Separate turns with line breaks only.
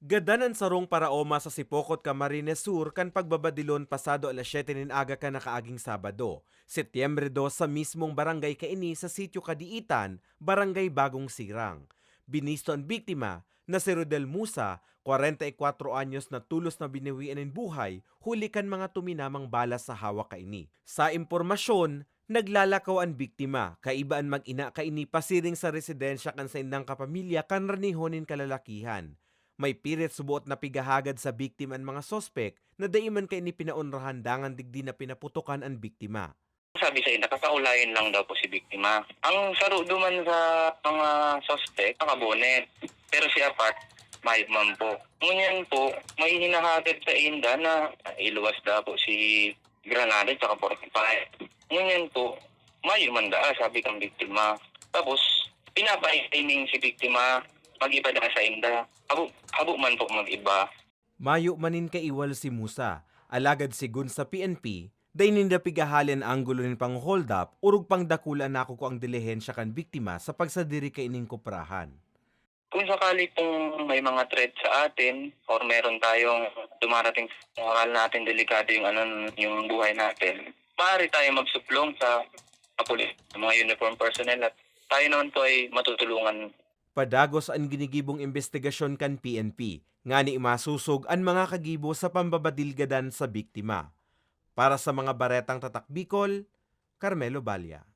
Gadanan sarong paraoma sa Sipokot Camarines Sur kan pagbabadilon pasado alas 7 nin aga ka nakaaging Sabado, Setyembre 2 sa mismong barangay kaini sa sitio Kadiitan, Barangay Bagong Sirang. Binisto ang biktima na si Rodel Musa, 44 anyos na tulos na biniwian ng buhay, huli kan mga tuminamang bala sa hawak kaini. Sa impormasyon, naglalakaw ang biktima, kaibaan mag-ina kaini pasiring sa residensya kan sa indang kapamilya kan ranihonin kalalakihan. May pirit subuot na pigahagad sa biktima ang mga sospek na daiman kay ni pinaunrahan dangan digdi na pinaputukan ang biktima.
Sabi sa nakakaulayan lang daw po si biktima. Ang saro duman sa mga suspect, nakabonet. Pero si Apat, may man po. Ngunyan po, may hinahatid sa inda na iluwas daw po si Granada at 45. Ngunyan po, may man da, sabi kang biktima. Tapos, pinapaitiming si biktima mag-iba da sa inda. Habo, habo man po mag-iba.
Mayo manin kaiwal si Musa, alagad sigun sa PNP, day ninda pigahalin ang gulo nin pang hold up, urug pang dakulan nako ko ang dilihensya kan biktima sa pagsadiri kay ining kuprahan.
Kung sakali pong may mga threat sa atin or meron tayong dumarating sa moral natin, delikado yung, ano, yung buhay natin, maaari tayo magsuplong sa sa mga uniform personnel at tayo naman po ay matutulungan
Padagos ang ginigibong investigasyon kan PNP, nga ni masusog ang mga kagibo sa pambabadilgadan sa biktima. Para sa mga baretang tatak Bicol, Carmelo Balya.